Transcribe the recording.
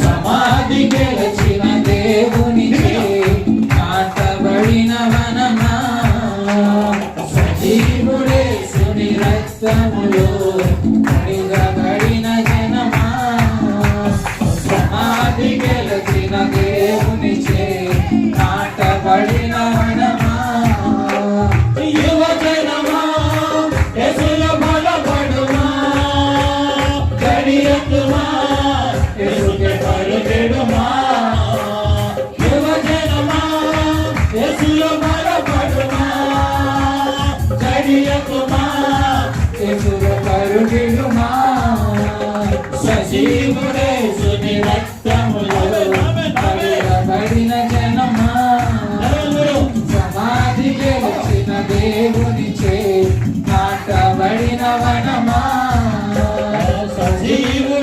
సమాధి గెలిచిన దేవుని నాటబడిన వనమా? సజీవుడే సుని రక్తములో నిలబడిన జనమా? సమాధి గెలిచిన దేవునిచే నాటబడిన వనమా? సమాధికి వచ్చిన దేవుని చే నాటబడిన వనమా సజీవు